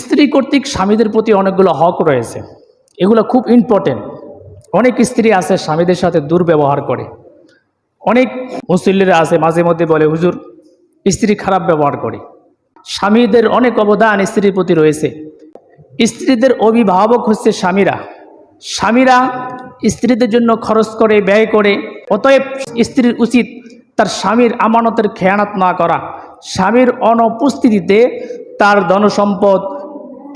স্ত্রী কর্তৃক স্বামীদের প্রতি অনেকগুলো হক রয়েছে। এগুলো খুব ইম্পর্টেন্ট অনেক স্ত্রী আছে স্বামীদের সাথে দুর্ব্যবহার করে। অনেক মুসল্লিরা আছে মাঝে মধ্যে বলে, হুজুর, স্ত্রী খারাপ ব্যবহার করে। স্বামীদের অনেক অবদান স্ত্রীর প্রতি রয়েছে। স্ত্রীদের অভিভাবক হচ্ছে স্বামীরা। স্বামীরা স্ত্রীদের জন্য খরচ করে, ব্যয় করে, অতএব স্ত্রীর উচিত তার স্বামীর আমানতের খেয়ানত না করা। স্বামীর অনুপস্থিতিতে তার ধনসম্পদ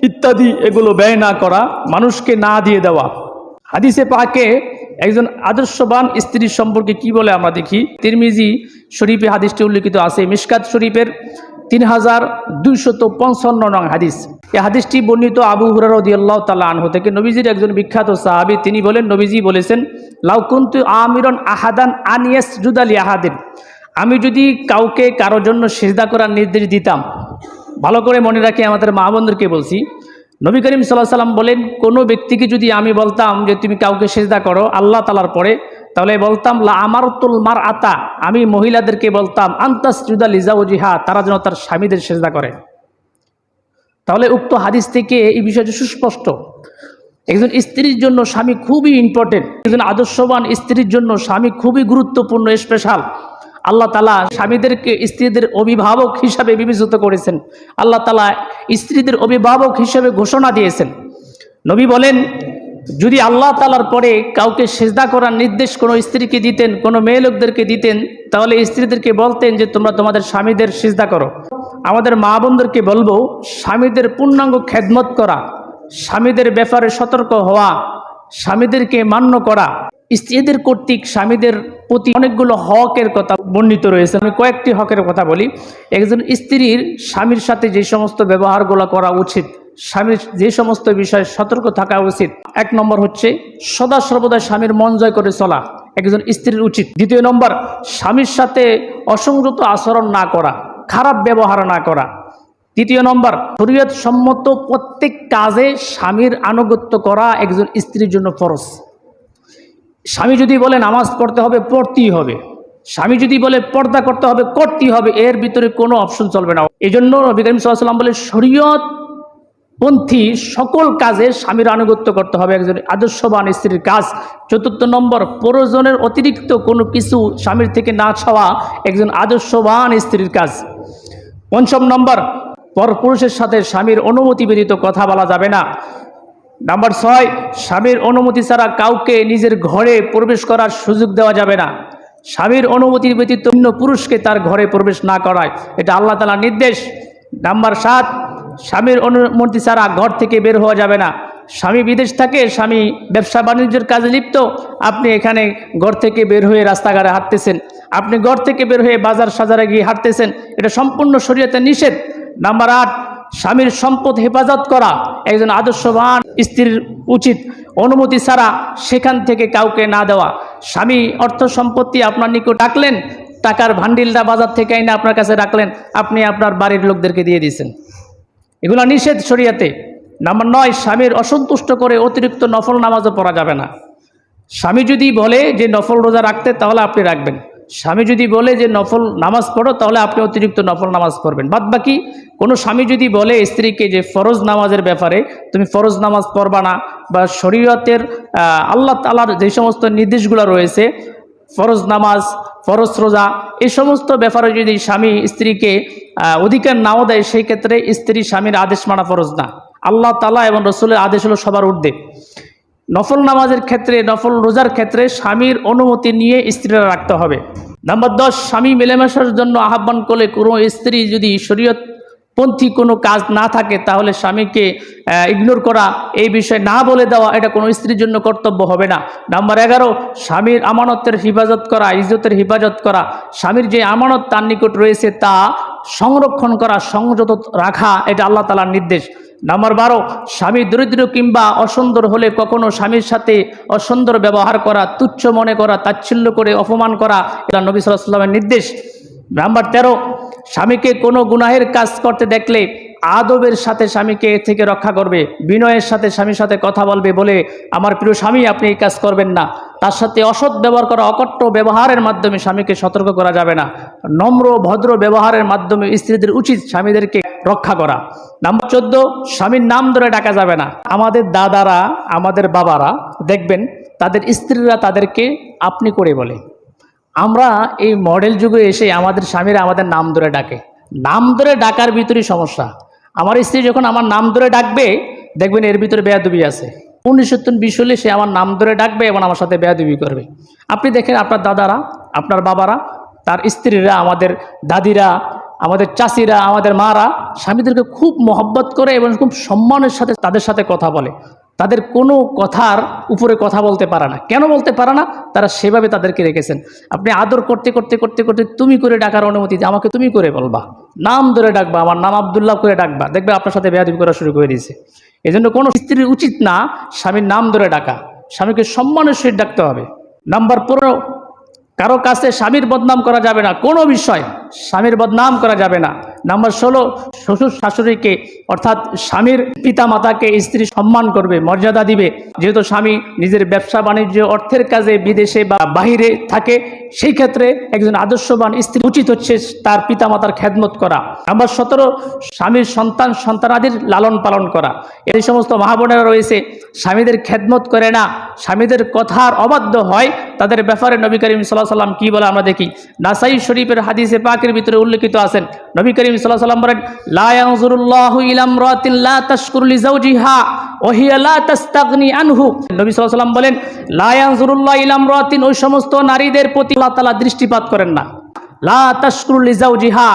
ইত্যাদি এগুলো ব্যয় না করা, মানুষকে না দিয়ে দেওয়া। হাদিসে পাকে একজন আদর্শবান স্ত্রীর সম্পর্কে কি বলে আমরা দেখি? তিরমিজি শরীফে হাদিসটি উল্লিখিত আছে মিসকাত শরীফের তিন হাজার দুইশত পঞ্চান্ন নং হাদিস। এই হাদিসটি বর্ণিত আবু হুরারদিয়াল্লাহ তাল্লাহ আনহু থেকে নবীজির একজন বিখ্যাত সাহাবি, তিনি বলেন, নবীজি বলেছেন লাউকুন্তু আমিরন আহাদান আনিয়াস জুদালি আহাদিন। আমি যদি কাউকে কারোর জন্য সেজদা করার নির্দেশ দিতাম ভালো করে মনে রাখি আমাদের মা বোনদেরকে বলছি। নবী করিম সাল্লাহ সাল্লাম বলেন, কোনো ব্যক্তিকে যদি আমি বলতাম যে তুমি কাউকে সেজদা করো আল্লাহ তালার পরে, তাহলে বলতাম, লা আমারতুল মার আতা আমি মহিলাদেরকে বলতাম, আন্তাস জুদা লিজাউজিহা তারা যেন তার স্বামীদের সেজদা করে। তাহলে উক্ত হাদিস থেকে এই বিষয়টি সুস্পষ্ট। একজন স্ত্রীর জন্য স্বামী খুবই ইম্পর্টেন্ট একজন আদর্শবান স্ত্রীর জন্য স্বামী খুবই গুরুত্বপূর্ণ স্পেশাল আল্লাহ তালা স্বামীদেরকে স্ত্রীদের অভিভাবক হিসাবে বিবেচিত করেছেন। আল্লাহ তালা স্ত্রীদের অভিভাবক হিসাবে ঘোষণা দিয়েছেন। নবী বলেন, যদি আল্লাহ তালার পরে কাউকে সেজদা করার নির্দেশ কোনো স্ত্রীকে দিতেন, কোনো মেয়ে লোকদেরকে দিতেন, তাহলে স্ত্রীদেরকে বলতেন যে তোমরা তোমাদের স্বামীদের সেজদা করো। আমাদের মা বোনদেরকে বলব, স্বামীদের পূর্ণাঙ্গ খেদমত করা, স্বামীদের ব্যাপারে সতর্ক হওয়া স্বামীদেরকে মান্য করা। স্ত্রীদের কর্তৃক স্বামীদের প্রতি অনেকগুলো হকের কথা বর্ণিত রয়েছে। আমি কয়েকটি হকের কথা বলি। একজন স্ত্রীর স্বামীর সাথে যে সমস্ত ব্যবহারগুলো করা উচিত, স্বামীর যে সমস্ত বিষয়ে সতর্ক থাকা উচিত, এক নম্বর হচ্ছে সদা সর্বদা স্বামীর মন জয় করে চলা, একজন স্ত্রীর উচিত। দ্বিতীয় নম্বর, স্বামীর সাথে অসংযত আচরণ না করা, খারাপ ব্যবহার না করা। তৃতীয় নম্বর শরীয়ত সম্মত প্রত্যেক কাজে স্বামীর আনুগত্য করা একজন স্ত্রীর জন্য ফরজ। স্বামী যদি বলে নামাজ পড়তে হবে, পড়তেই হবে। স্বামী যদি বলে পর্দা করতে হবে, করতেই হবে। এর ভিতরে কোনো অপশন চলবে না। এই জন্য নবী সাল্লাম বলে শরীয়ত পন্থী সকল কাজে স্বামীর আনুগত্য করতে হবে। একজন আদর্শবান স্ত্রীর কাজ। চতুর্থ নম্বর, প্রয়োজনের অতিরিক্ত কোনো কিছু স্বামীর থেকে না ছাওয়া একজন আদর্শবান স্ত্রীর কাজ। পঞ্চম নম্বর পরপুরুষের সাথে স্বামীর অনুমতি ব্যতীত কথা বলা যাবে না। নাম্বার ছয়, স্বামীর অনুমতি ছাড়া কাউকে নিজের ঘরে প্রবেশ করার সুযোগ দেওয়া যাবে না। স্বামীর অনুমতি ব্যতীত অন্য পুরুষকে তার ঘরে প্রবেশ না করায়। এটা আল্লাহ তালার নির্দেশ। নাম্বার সাত, স্বামীর অনুমতি ছাড়া ঘর থেকে বের হওয়া যাবে না। স্বামী বিদেশ থাকে, স্বামী ব্যবসা বাণিজ্যের কাজে লিপ্ত। আপনি এখানে ঘর থেকে বের হয়ে রাস্তাঘাটে হাঁটতেছেন। আপনি ঘর থেকে বের হয়ে বাজার সাজারে গিয়ে হাঁটতেছেন। এটা সম্পূর্ণ শরীয়তে নিষেধ। নাম্বার আট, স্বামীর সম্পদ হেফাজত করা। একজন আদর্শবান স্ত্রীর উচিত অনুমতি ছাড়া সেখান থেকে কাউকে না দেওয়া। স্বামী অর্থ সম্পত্তি আপনার নিকট রাখলেন, টাকার ভান্ডিলটা বাজার থেকে এনে আপনার কাছে রাখলেন, আপনি আপনার বাড়ির লোকদেরকে দিয়ে দিয়েছেন। এগুলো নিষেধ শরিয়াতে। নাম্বার নয়, স্বামীর অসন্তুষ্ট করে অতিরিক্ত নফল নামাজও পড়া যাবে না। স্বামী যদি বলে যে নফল রোজা রাখতে, তাহলে আপনি রাখবেন। স্বামী যদি বলে যে নফল নামাজ পড়ো, তাহলে আপনি অতিরিক্ত নফল নামাজ পড়বেন। বাদ বাকি কোনো স্বামী যদি বলে স্ত্রীকে যে ফরজ নামাজের ব্যাপারে, তুমি ফরজ নামাজ পড়বা না, বা শরীয়তের আল্লাহ তালার যে সমস্ত নির্দেশগুলো রয়েছে, ফরজ নামাজ, ফরজ রোজা, এই সমস্ত ব্যাপারে যদি স্বামী স্ত্রীকে অধিকার নাও দেয়, সেই ক্ষেত্রে স্ত্রী স্বামীর আদেশ মানা ফরজ না। আল্লাহ তালা এবং রসুলের আদেশ হলো সবার ঊর্ধ্বে। নফল নামাজের ক্ষেত্রে, নফল রোজার ক্ষেত্রে স্বামীর অনুমতি নিয়ে স্ত্রীরা রাখতে হবে। নাম্বার দশ, স্বামী মেলামেশার জন্য আহ্বান করলে কোনো স্ত্রী যদি শরীয়ত পন্থী কোনো কাজ না থাকে, তাহলে স্বামীকে ইগনোর করা, এই বিষয়ে না বলে দেওয়া, এটা কোনো স্ত্রীর জন্য কর্তব্য হবে না। নাম্বার এগারো, স্বামীর আমানতের হেফাজত করা, ইজ্জতের হেফাজত করা। স্বামীর যে আমানত তার নিকট রয়েছে তা সংরক্ষণ করা, সংযত রাখা, এটা আল্লাহ তালার নির্দেশ। নাম্বার বারো, স্বামী দরিদ্র কিংবা অসুন্দর হলে কখনো স্বামীর সাথে অসুন্দর ব্যবহার করা, তুচ্ছ মনে করা, তাচ্ছিল্য করে অপমান করা, এটা নবী সাল্লাহ সাল্লামের নির্দেশ। নাম্বার তেরো স্বামীকে কোনো গুনাহের কাজ করতে দেখলে আদবের সাথে স্বামীকে এর থেকে রক্ষা করবে, বিনয়ের সাথে স্বামীর সাথে কথা বলবে বলে আমার প্রিয় স্বামী আপনি এই কাজ করবেন না। তার সাথে অসৎ ব্যবহার করা, অকট্ট ব্যবহারের মাধ্যমে স্বামীকে সতর্ক করা যাবে না। নম্র, ভদ্র ব্যবহারের মাধ্যমে স্ত্রীদের উচিত স্বামীদেরকে রক্ষা করা। নাম্বার চোদ্দ, স্বামীর নাম ধরে ডাকা যাবে না। আমাদের দাদারা, আমাদের বাবারা দেখবেন, তাদের স্ত্রীরা তাদেরকে আপনি করে বলে। আমরা এই মডেল যুগে এসে আমাদের স্বামীরা আমাদের নাম ধরে ডাকে। নাম ধরে ডাকার ভিতরেই সমস্যা। আমার স্ত্রী যখন আমার নাম ধরে ডাকবে, দেখবেন এর ভিতরে বেয়াদুবি আছে। উনিশত্তর বিশ হলে সে আমার নাম ধরে ডাকবে এবং আমার সাথে বেয়াদুবি করবে। আপনি দেখেন আপনার দাদারা, আপনার বাবারা, তার স্ত্রীরা, আমাদের দাদিরা আমাদের চাষিরা, আমাদের মারা স্বামীদেরকে খুব মহব্বত করে এবং খুব সম্মানের সাথে তাদের সাথে কথা বলে। তাদের কোনো কথার উপরে কথা বলতে পারে না। কেন বলতে পারে না? তারা সেভাবে তাদেরকে রেখেছেন। আপনি আদর করতে করতে করতে করতে তুমি করে ডাকার অনুমতি আমাকে তুমি করে বলবা। নাম ধরে ডাকবা, আমার নাম আবদুল্লাহ করে ডাকবা। দেখবে আপনার সাথে বেয়াদবি করা শুরু করে দিয়েছে। এই জন্য কোনো স্ত্রীর উচিত না স্বামীর নাম ধরে ডাকা। স্বামীকে সম্মানের সহিত ডাকতে হবে। নাম্বার পনেরো কারও কাছে স্বামীর বদনাম করা যাবে না, কোনো বিষয়, স্বামীর বদনাম করা যাবে না। নাম্বার ষোলো, শ্বশুর শাশুড়িকে, অর্থাৎ স্বামীর পিতা মাতাকে স্ত্রী সম্মান করবে, মর্যাদা দিবে। যেহেতু স্বামী নিজের ব্যবসা বাণিজ্য, অর্থের কাজে বিদেশে বা বাহিরে থাকে, সেই ক্ষেত্রে একজন আদর্শবান স্ত্রী উচিত হচ্ছে তার পিতা মাতার খেদমত করা। নাম্বার সতেরো, স্বামীর সন্তান সন্তানাদির লালন পালন করা। এই সমস্ত মহাবোনেরা রয়েছে, স্বামীদের খেদমত করে না, স্বামীদের কথার অবাধ্য হয় তাদের ব্যাপারে নবী করিম সাল্লাহ সাল্লাম কী বলে আমরা দেখি? নাসাই শরীফের হাদিসে পাকের ভিতরে উল্লেখিত আছেন। নবী করিম সাল্লাহ সাল্লাম বলেন লায়াজুরুল্লাহু ইলাম রাতিন লা তাশকুরুলি জাওজিহা ওহিয়া লা তাস্তাগনি আনহু। নবী সাল্লাহ সাল্লাম বলেন লায়াজুরুল্লাহ ইলাম রাতিন ওই সমস্ত নারীদের প্রতি তাআলা দৃষ্টিপাত করেন না। লা জাওজিহা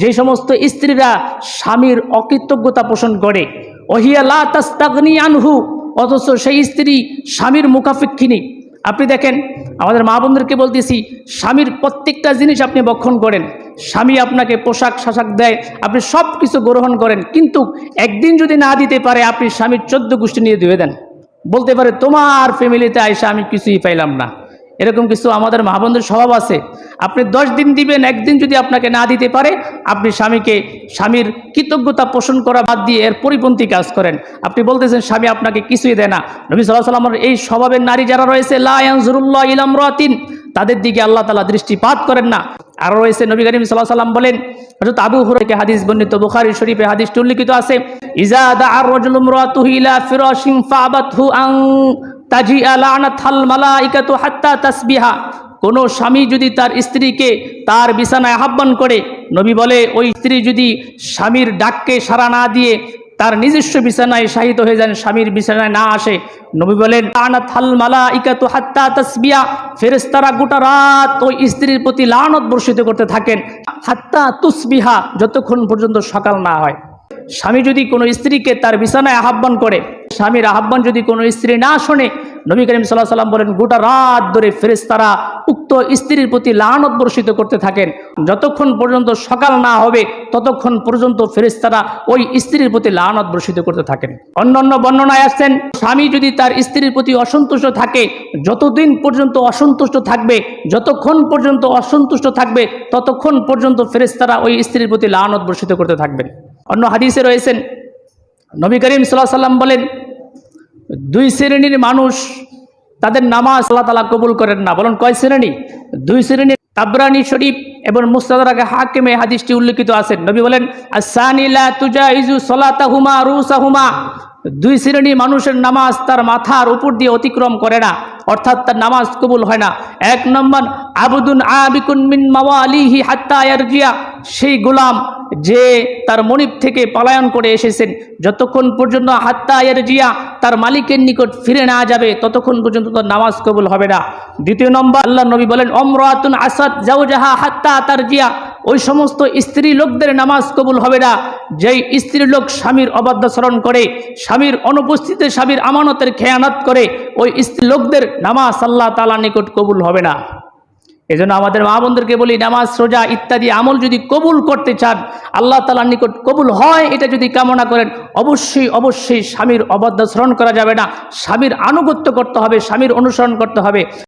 যে সমস্ত স্ত্রীরা স্বামীর অকৃতজ্ঞতা পোষণ করে ওহিয়া লা আনহু, অথচ সেই স্ত্রী স্বামীর মুখাফিক্ষিনী আপনি দেখেন আমাদের মা বোনদেরকে বলতেছি, স্বামীর প্রত্যেকটা জিনিস আপনি বক্ষণ করেন। স্বামী আপনাকে পোশাক শাসাক দেয়, আপনি সব কিছু গ্রহণ করেন, কিন্তু একদিন যদি না দিতে পারে, আপনি স্বামীর চোদ্দ গোষ্ঠী নিয়ে ধুয়ে দেন। বলতে পারে, তোমার ফ্যামিলিতে আইসা আমি কিছুই পাইলাম না। এরকম কিছু আমাদের মা বোনদের স্বভাব আছে। আপনি দশ দিন দিবেন, একদিন যদি আপনাকে না দিতে পারে, আপনি স্বামীকে, স্বামীর কৃতজ্ঞতা পোষণ করা বাদ দিয়ে এর পরিপন্থী কাজ করেন। আপনি বলতেছেন, স্বামী আপনাকে কিছুই দেয় না। নবী সাল্লাহ সাল্লামের এই স্বভাবের নারী যারা রয়েছে লায়ানজুরুল্লাহ ইলাম রাতিন তাদের দিকে আল্লাহ তালা দৃষ্টিপাত করেন না। আর রয়েছে, নবী করিম সাল্লাহ সাল্লাম বলেন, হযরত আবু হুরাইকে হাদিস বর্ণিত, বুখারী শরীফে হাদিসটি উল্লিখিত আছে ইজা দাআর রাজুলুম রাতুহু ইলা ফিরাশিন তাজি হাত্তা তাসবিহা। কোন স্বামী যদি তার স্ত্রীকে তার বিছানায় আহ্বান করে, নবী বলে, ওই স্ত্রী যদি স্বামীর ডাককে সাড়া না দিয়ে তার নিজস্ব বিছানায় শাহিত হয়ে যান, স্বামীর বিছানায় না আসে, নবী বলেন আনাথাল মালাইকাতু হাত্তা তাসবিয়া ফেরেস্তারা গোটা রাত ওই স্ত্রীর প্রতি লানত বর্ষিত করতে থাকেন, হাত্তা তুসবিহা, যতক্ষণ পর্যন্ত সকাল না হয়। স্বামী যদি কোনো স্ত্রীকে তার বিছানায় আহ্বান করে স্বামীর আহ্বান যদি কোনো স্ত্রী না শোনে, নবী করিম সাল্লাহ সাল্লাম বলেন, গোটা রাত ধরে ফেরেশতারা উক্ত স্ত্রীর প্রতি লানত বর্ষিত করতে থাকেন। যতক্ষণ পর্যন্ত সকাল না হবে, ততক্ষণ পর্যন্ত ফেরেশতারা ওই স্ত্রীর প্রতি লানত বর্ষিত করতে থাকেন। অন্যান্য বর্ণনায় আসছেন, স্বামী যদি তার স্ত্রীর প্রতি অসন্তুষ্ট থাকে, যতদিন পর্যন্ত অসন্তুষ্ট থাকবে, যতক্ষণ পর্যন্ত অসন্তুষ্ট থাকবে, ততক্ষণ পর্যন্ত ফেরেশতারা ওই স্ত্রীর প্রতি লানত বর্ষিত করতে থাকবেন। অন্য হাদিসে রয়েছেন নবী সাল্লাহ সাল্লাম বলেন, দুই শ্রেণির মানুষ তাদের নামাজ আল্লাহ তালা কবুল করেন না। বলেন, কয় শ্রেণি? দুই শ্রেণির তাবরানি শরীফ এবং মুস্তাদারাকে হাকিমে হাদিসটি উল্লেখিত আছেন নবী বলেন আসানিলা তুজা ইজু সলাতাহুমা রুসাহুমা। দুই শ্রেণি মানুষের নামাজ তার মাথার উপর দিয়ে অতিক্রম করে না, অর্থাৎ তার নামাজ কবুল হয় না। এক নম্বর, আবুদুন আবিকুন মিন মাওয়ালিহি হাত্তা ইয়ারজিয়া। সেই গোলাম যে তার মনিব থেকে পলায়ন করে এসেছেন, যতক্ষণ পর্যন্ত হাত্তা জিয়া তার মালিকের নিকট ফিরে না যাবে, ততক্ষণ পর্যন্ত তার নামাজ কবুল হবে না। দ্বিতীয় নম্বর, আল্লাহ নবী বলেন, অমরাতুন আসাদ জাউজাহা হাত্তা তার জিয়া ওই সমস্ত স্ত্রী লোকদের নামাজ কবুল হবে না, যেই স্ত্রী লোক স্বামীর অবাধ্যাচরণ করে, স্বামীর অনুপস্থিতিতে স্বামীর আমানতের খেয়ানত করে, ওই স্ত্রী লোকদের নামাজ আল্লাহ তালা নিকট কবুল হবে না। এই জন্য আমাদের মা বন্ধুকে বলি, নামাজ সোজা ইত্যাদি আমল যদি কবুল করতে চান, আল্লাহ তালার নিকট কবুল হয়, এটা যদি কামনা করেন, অবশ্যই অবশ্যই স্বামীর অবাধ্যাচরণ করা যাবে না। স্বামীর আনুগত্য করতে হবে, স্বামীর অনুসরণ করতে হবে।